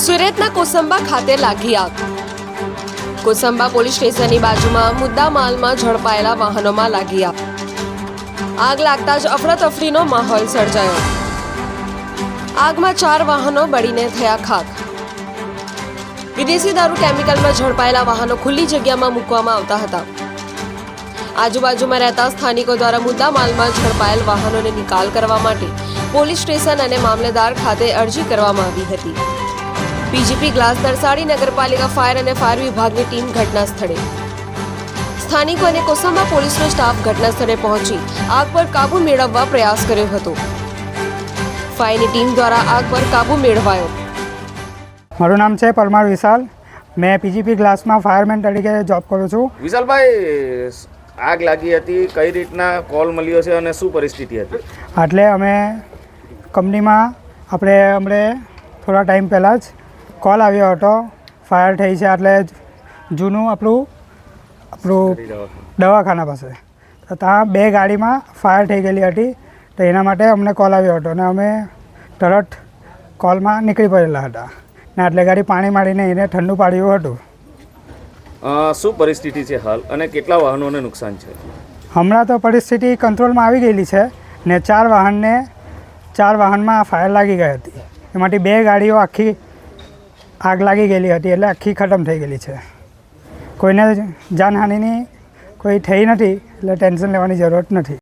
સુરતના કોસંબા ખાતે લાગી આગ. કોસંબા પોલીસ સ્ટેશનની બાજુમાં મુદ્દા માલમાં ઝડપાયેલા વાહનોમાં લાગી આગ. આગ લાગતા જ અફરાતફરીનો માહોલ સર્જાયો. આગમાં ચાર વાહનો બળીને થયા ખાક. વિદેશી દારૂ કેમિકલમાં ઝડપાયેલા વાહનો ખુલ્લી જગ્યામાં મૂકવામાં આવતા હતા. આજુબાજુમાં રહેતા સ્થાનિકો દ્વારા મુદ્દા માલમાં ઝડપાયેલ વાહનોને નિકાલ કરવા માટે પોલીસ સ્ટેશન અને મામલેદાર ખાતે અરજી કરવામાં આવી હતી. પીજીપી ગ્લાસ નરસાડી નગરપાલિકા ફાયર અને ફાયર વિભાગની ટીમ ઘટના સ્થળે સ્થાનિકો અને કોસંબા પોલીસનો સ્ટાફ ઘટના સ્થળે પહોંચી આગ પર કાબુ મેળવવા પ્રયાસ કર્યો હતો. ફાયરની ટીમ દ્વારા આગ પર કાબુ મેળવાયો. મારું નામ છે પરમાર વિશાલ. મેં પીજીપી ગ્લાસમાં ફાયરમેન તરીકે જોબ કરું છું. વિશાલભાઈ આગ લાગી હતી કઈ રીતના કોલ મળ્યો છે અને શું પરિસ્થિતિ હતી? એટલે અમે કંપનીમાં આપણે હમણે થોડા ટાઈમ પહેલાં જ કોલ આવ્યો હતો. ફાયર થઈ છે એટલે જૂનું આપણું આપણું દવાખાના પાસે. તો ત્યાં બે ગાડીમાં ફાયર થઈ ગયેલી હતી. તો એના માટે અમને કોલ આવ્યો હતો અને અમે તરત કોલમાં નીકળી પડેલા હતા. ને આટલે ગાડી પાણી મારીને એને ઠંડુ પાડ્યું હતું. શું પરિસ્થિતિ છે હાલ? અને કેટલા વાહનોને નુકસાન છે? હમણાં તો પરિસ્થિતિ કંટ્રોલમાં આવી ગયેલી છે ને ચાર વાહનને ચાર વાહનમાં ફાયર લાગી ગઈ હતી. એમાંથી બે ગાડીઓ આખી આગ લાગી ગયેલી હતી એટલે આખી ખતમ થઈ ગયેલી છે. કોઈને જાનહાનિની કોઈ થઈ નથી એટલે ટેન્શન લેવાની જરૂરત નથી.